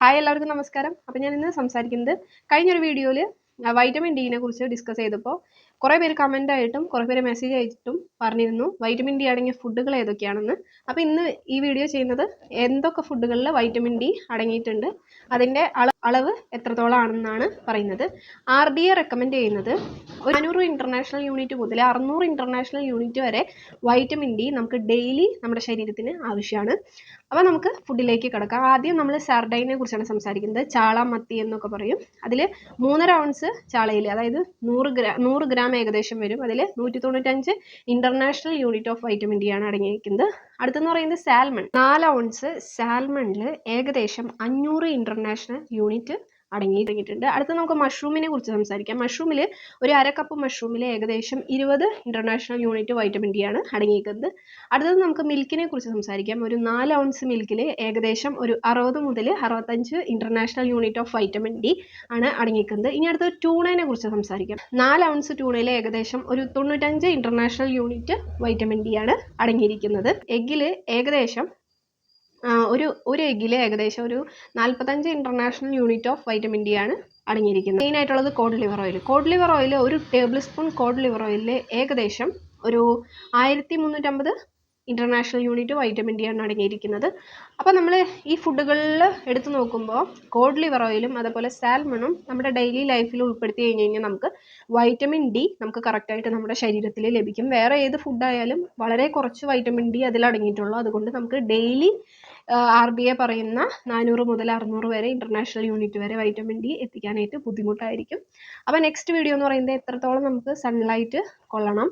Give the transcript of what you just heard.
Hi എല്ലാവർക്കും നമസ്കാരം. അപ്പോൾ ഞാൻ ഇന്ന് സംസാരിക്കുന്നത് കഴിഞ്ഞൊരു വീഡിയോയിൽ വൈറ്റമിൻ ഡിനെ കുറിച്ച് ഡിസ്കസ് ചെയ്തപ്പോൾ കുറേ പേര് കമന്റ് ആയിട്ടും കുറേ പേര് മെസ്സേജ് അയച്ചിട്ടും പറഞ്ഞിരുന്നു. വൈറ്റമിൻ ഡി അടങ്ങിയ ഫുഡുകൾ ഏതൊക്കെയാണെന്ന്. അപ്പോൾ ഇന്ന് ഈ വീഡിയോ ചെയ്യുന്നത് എന്തൊക്കെ ഫുഡുകളിൽ വൈറ്റമിൻ ഡി അടങ്ങിയിട്ടുണ്ട് അതിന്റെ അളവ് എത്രത്തോളം ആണെന്നാണ് പറയുന്നത്. ആർ ഡി എ റെക്കമെൻഡ് ചെയ്യുന്നത് ഒരു അഞ്ഞൂറ് ഇന്റർനാഷണൽ യൂണിറ്റ് മുതൽ അറുന്നൂറ് ഇന്റർനാഷണൽ യൂണിറ്റ് വരെ വൈറ്റമിൻ ഡി നമുക്ക് ഡെയിലി നമ്മുടെ ശരീരത്തിന് ആവശ്യമാണ്. അപ്പോൾ നമുക്ക് ഫുഡിലേക്ക് കിടക്കാം. ആദ്യം നമ്മൾ സാർഡൈനെ കുറിച്ചാണ് സംസാരിക്കുന്നത്. ചാള മത്തി എന്നൊക്കെ പറയും. അതിൽ മൂന്നര ഔൺസ് ചാളയിൽ അതായത് നൂറ് ഗ്രാം നൂറ് ഗ്രാം ഏകദേശം വരും. അതിൽ നൂറ്റി തൊണ്ണൂറ്റഞ്ച് international unit of vitamin D ആണ് അടങ്ങിയിരിക്കുന്നത്. അടുത്തെന്ന് പറയുന്നത് സാൽമൺ നാല് ഔൺസ് സാൽമണിൽ ഏകദേശം അഞ്ഞൂറ് ഇന്റർനാഷണൽ യൂണിറ്റ് അടങ്ങിയിട്ടുണ്ട് അടുത്ത നമുക്ക് മഷ്റൂമിനെ കുറിച്ച് സംസാരിക്കാം. മഷ്റൂമിൽ ഒരു അര കപ്പ് മഷ്റൂമിൽ ഏകദേശം ഇരുപത് ഇന്റർനാഷണൽ യൂണിറ്റ് വൈറ്റമിൻ ഡി ആണ് അടങ്ങിയിരിക്കുന്നത്. അടുത്തത് നമുക്ക് മിൽക്കിനെ കുറിച്ച് സംസാരിക്കാം. ഒരു നാല് ഔൺസ് മിൽക്കിൽ ഏകദേശം ഒരു അറുപത് മുതൽ അറുപത്തഞ്ച് international unit of vitamin D ആണ് അടങ്ങിയിരിക്കുന്നത്. ഇനി അടുത്തത് ട്യൂണേനെ കുറിച്ച് സംസാരിക്കാം. നാല് ഔൺസ് ട്യൂണയിൽ ഏകദേശം ഒരു തൊണ്ണൂറ്റഞ്ച് ഇന്റർനാഷണൽ യൂണിറ്റ് വൈറ്റമിൻ ഡി ആണ് അടങ്ങിയിരിക്കുന്നത്. എഗ്ഗിൽ ഏകദേശം ഒരു ഒരു എഗ്ഗിൽ ഏകദേശം ഒരു നാൽപ്പത്തഞ്ച് international unit of vitamin D ആണ് അടങ്ങിയിരിക്കുന്നത്. മെയിൻ ആയിട്ടുള്ളത് cod liver oil cod liver oil ഒരു ടേബിൾ സ്പൂൺ കോഡ് ലിവർ ഓയിലിൽ ഏകദേശം ഒരു ആയിരത്തി മുന്നൂറ്റമ്പത് ഇന്റർനാഷണൽ യൂണിറ്റ് വൈറ്റമിൻ ഡി ആണ് അടങ്ങിയിരിക്കുന്നത്. അപ്പോൾ നമ്മൾ ഈ ഫുഡുകളിൽ എടുത്തു നോക്കുമ്പോൾ കോഡ് ലിവർ ഓയിലും അതുപോലെ സാൽമണും നമ്മുടെ ഡെയിലി ലൈഫിൽ ഉൾപ്പെടുത്തി കഴിഞ്ഞ് കഴിഞ്ഞാൽ നമുക്ക് വൈറ്റമിൻ ഡി നമുക്ക് കറക്റ്റായിട്ട് നമ്മുടെ ശരീരത്തിൽ ലഭിക്കും. വേറെ ഏത് ഫുഡായാലും വളരെ കുറച്ച് വൈറ്റമിൻ ഡി അതിൽ അടങ്ങിയിട്ടുള്ളൂ അതുകൊണ്ട് നമുക്ക് ഡെയിലി ആർ ബി ഐ പറയുന്ന നാനൂറ് മുതൽ അറുന്നൂറ് വരെ ഇന്റർനാഷണൽ യൂണിറ്റ് വരെ വൈറ്റമിൻ ഡി എത്തിക്കാനായിട്ട് ബുദ്ധിമുട്ടായിരിക്കും. അപ്പോൾ നെക്സ്റ്റ് വീഡിയോ എന്ന് പറയുന്നത് എത്രത്തോളം നമുക്ക് സൺലൈറ്റ് കൊള്ളണം?